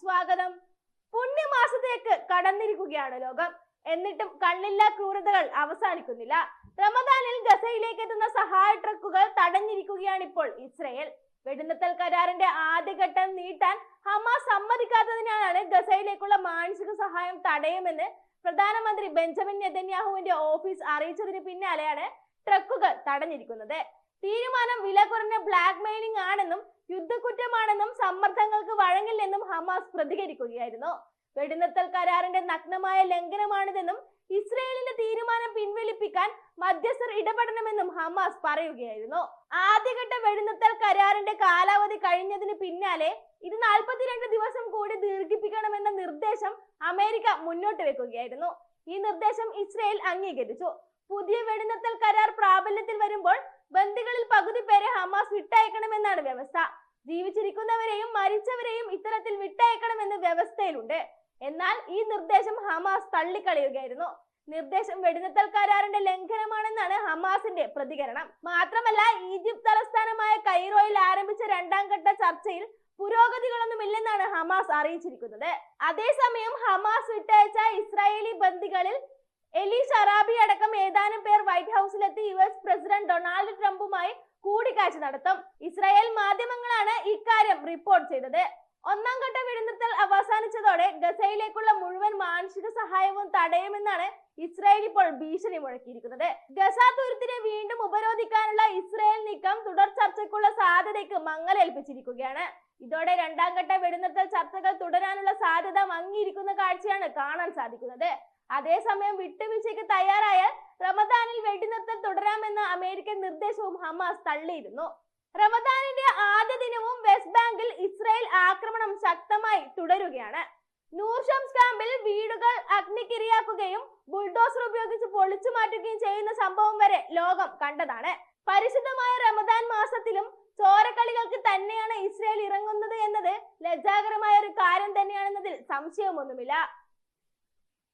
സ്വാഗതം. പുണ്യമാസത്തേക്ക് കടന്നിരിക്കുകയാണ് ലോകം. എന്നിട്ടും കണ്ണില്ല ക്രൂരതകൾ അവസാനിക്കുന്നില്ല. റമദാനിൽ ഗസയിലേക്ക് എത്തുന്ന സഹായ ട്രക്കുകൾ തടഞ്ഞിരിക്കുകയാണ് ഇപ്പോൾ ഇസ്രയേൽ. വെടിനിർത്തൽ കരാറിന്റെ ആദ്യഘട്ടം നീട്ടാൻ ഹമാസ് സമ്മതിക്കാത്തതിനാലാണ് ഗസയിലേക്കുള്ള മാനസിക സഹായം തടയുമെന്ന് പ്രധാനമന്ത്രി ബെഞ്ചമിൻ നെതന്യാഹുവിന്റെ ഓഫീസ് അറിയിച്ചതിന് പിന്നാലെയാണ് ട്രക്കുകൾ തടഞ്ഞിരിക്കുന്നത്. തീരുമാനം വില കുറഞ്ഞ ബ്ലാക്ക് മെയിലിംഗ് ആണെന്നും യുദ്ധക്കുറ്റമാണെന്നും സമ്മർദ്ദങ്ങൾക്ക് വഴങ്ങില്ലെന്നും ഹമാസ് പ്രതികരിക്കുകയായിരുന്നു. വെടിനിർത്തൽ കരാറിന്റെ നഗ്നമായ ലംഘനമാണിതെന്നും ഇസ്രയേലിന്റെ തീരുമാനം പിൻവലിപ്പിക്കാൻ മധ്യസ്ഥർ ഇടപെടണമെന്നും ഹമാസ് പറയുകയായിരുന്നു. ആദ്യഘട്ട വെടിനിർത്തൽ കരാറിന്റെ കാലാവധി കഴിഞ്ഞതിന് പിന്നാലെ ഇത് നാൽപ്പത്തിരണ്ട് ദിവസം കൂടി ദീർഘിപ്പിക്കണമെന്ന നിർദ്ദേശം അമേരിക്ക മുന്നോട്ട് വെക്കുകയായിരുന്നു. ഈ നിർദ്ദേശം ഇസ്രയേൽ അംഗീകരിച്ചു. പുതിയ വെടിനിർത്തൽ കരാർ പ്രാബല്യത്തിൽ വരുമ്പോൾ ബന്ദികളിൽ പകുതി പേരെ ഹമാസ് വിട്ടയക്കണമെന്നാണ് വ്യവസ്ഥ. ജീവിച്ചിരിക്കുന്നവരെയും മരിച്ചവരെയും ഇത്തരത്തിൽ വിട്ടയക്കണമെന്ന് വ്യവസ്ഥയിലുണ്ട്. എന്നാൽ ഈ നിർദ്ദേശം ഹമാസ് തള്ളിക്കളയുകയായിരുന്നു. നിർദ്ദേശം വെടിനിർത്തൽ കരാറിന്റെ ലംഘനമാണെന്നാണ് ഹമാസിന്റെ പ്രതികരണം. മാത്രമല്ല ഈജിപ്ത് തലസ്ഥാനമായ കൈറോയിൽ ആരംഭിച്ച രണ്ടാം ഘട്ട ചർച്ചയിൽ പുരോഗതികളൊന്നുമില്ലെന്നാണ് ഹമാസ് അറിയിച്ചിരിക്കുന്നത്. അതേസമയം ഹമാസ് വിട്ടയച്ച ഇസ്രായേലി ബന്ദികളിൽ എലി ഷറാബി അടക്കം ഏതാനും പേർ വൈറ്റ് ഹൗസിലെത്തി യു എസ് പ്രസിഡന്റ് ഡൊണാൾഡ് ട്രംപുമായി കൂടിക്കാഴ്ച നടത്തും. ഇസ്രായേൽ ഇക്കാര്യം റിപ്പോർട്ട് ചെയ്തത്. ഒന്നാം ഘട്ട വെടിനിർത്തൽ അവസാനിച്ചതോടെ ഗസയിലേക്കുള്ള മുഴുവൻ മാനുഷിക സഹായവും തടയുമെന്നാണ് ഇസ്രായേൽ ഇപ്പോൾ ഭീഷണി മുഴക്കിയിരിക്കുന്നത്. ഗസ തുരുത്തിനെ വീണ്ടും ഉപരോധിക്കാനുള്ള ഇസ്രായേൽ നീക്കം തുടർ ചർച്ചയ്ക്കുള്ള സാധ്യതയ്ക്ക് മങ്ങലേൽപ്പിച്ചിരിക്കുകയാണ്. ഇതോടെ രണ്ടാം ഘട്ട വെടിനിർത്തൽ ചർച്ചകൾ തുടരാനുള്ള സാധ്യത മങ്ങിയിരിക്കുന്ന കാഴ്ചയാണ് കാണാൻ സാധിക്കുന്നത്. അതേസമയം വിട്ടുവീഴ്ചയ്ക്ക് തയ്യാറായാൽ റമദാനിൽ വെടിനിർത്തൽ തുടരാമെന്ന അമേരിക്കൻ നിർദ്ദേശവും ഹമാസ് തള്ളിയിരുന്നു. റമദാനിന്റെ ആദ്യ ദിനവും വെസ്റ്റ് ബാങ്കിൽ ഇസ്രായേൽ ആക്രമണം ശക്തമായി തുടരുകയാണ്. നൂർഷംസ് ക്യാമ്പിൽ വീടുകൾ അഗ്നിക്കിരയാക്കുകയും ബുൾഡോസർ ഉപയോഗിച്ച് പൊളിച്ചു മാറ്റുകയും ചെയ്യുന്ന സംഭവം വരെ ലോകം കണ്ടതാണ്. പരിശുദ്ധമായ റമദാൻ മാസത്തിലും ചോരക്കളികൾക്ക് തന്നെയാണ് ഇസ്രായേൽ ഇറങ്ങുന്നത് എന്നത് ലജ്ജാകരമായ ഒരു കാര്യം തന്നെയാണെന്നതിൽ സംശയമൊന്നുമില്ല.